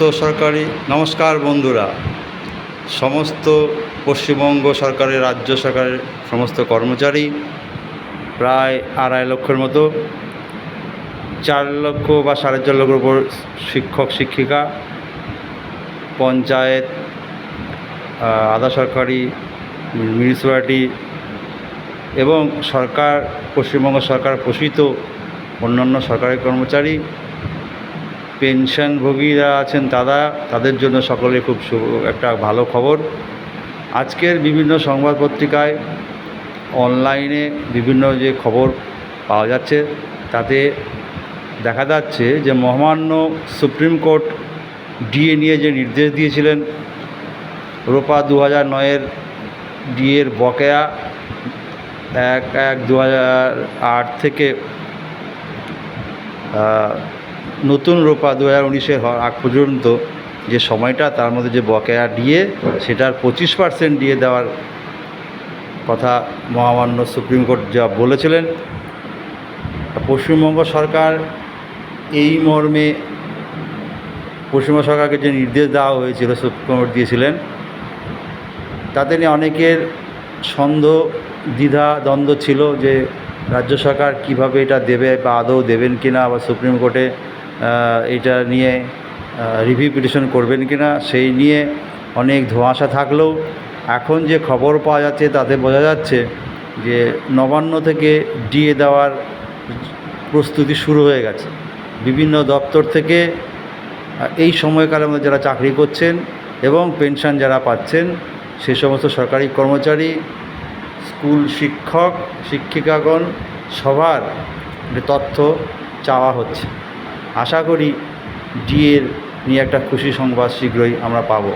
তো সরকারি, নমস্কার বন্ধুরা। সমস্ত পশ্চিমবঙ্গ সরকারের, রাজ্য সরকারের সমস্ত কর্মচারী প্রায় আড়াই লক্ষের মতো, চার লক্ষ বা সাড়ে চার লক্ষের উপর শিক্ষক, শিক্ষিকা, পঞ্চায়েত আধা সরকারি, মিউনিসিপ্যালিটি এবং সরকার, পশ্চিমবঙ্গ সরকার পোষিত অন্যান্য সরকারি কর্মচারী পেনশনভোগীরা আছেন তারা, তাদের জন্য সকলে খুব একটা ভালো খবর। আজকের বিভিন্ন সংবাদ পত্রিকায় অনলাইনে বিভিন্ন যে খবর পাওয়া যাচ্ছে, তাতে দেখা যাচ্ছে যে মহামান্য সুপ্রিম কোর্ট ডিএ নিয়ে যে নির্দেশ দিয়েছিলেন, রোপা দু হাজার নয়ের ডিএর বকেয়া এক এক দু হাজার আট থেকে নতুন রোপা দু হাজার উনিশের আগ পর্যন্ত যে সময়টা, তার মধ্যে যে বকেয়া ডিএ সেটার পঁচিশ পার্সেন্ট ডিএ দেওয়ার কথা মহামান্য সুপ্রিম কোর্ট যা বলেছিলেন। পশ্চিমবঙ্গ সরকার এই মর্মে, পশ্চিমবঙ্গ সরকারকে যে নির্দেশ দেওয়া হয়েছিল, সুপ্রিম কোর্ট দিয়েছিলেন, তাতে নিয়ে অনেকের সন্দেহ দ্বিধা, দ্বন্দ্ব ছিল যে রাজ্য সরকার কীভাবে এটা দেবে বা আদৌ দেবেন কি না বা সুপ্রিম কোর্টে এটা নিয়ে রিভিউ পিটিশন করবেন কি না সেই নিয়ে অনেক ধোঁয়াশা থাকলেও এখন যে খবর পাওয়া যাচ্ছে তাতে বোঝা যাচ্ছে যে নবান্ন থেকে ডিএ দেওয়ার প্রস্তুতি শুরু হয়ে গেছে। বিভিন্ন দপ্তর থেকে এই সময়কালের মধ্যে যারা চাকরি করছেন এবং পেনশন যারা পাচ্ছেন, সে সমস্ত সরকারি কর্মচারী, স্কুল শিক্ষক, শিক্ষিকাগণ, সবার তথ্য চাওয়া হচ্ছে। আশা করি ডিএর নিয়ে একটা খুশি সংবাদ শীঘ্রই আমরা পাবো।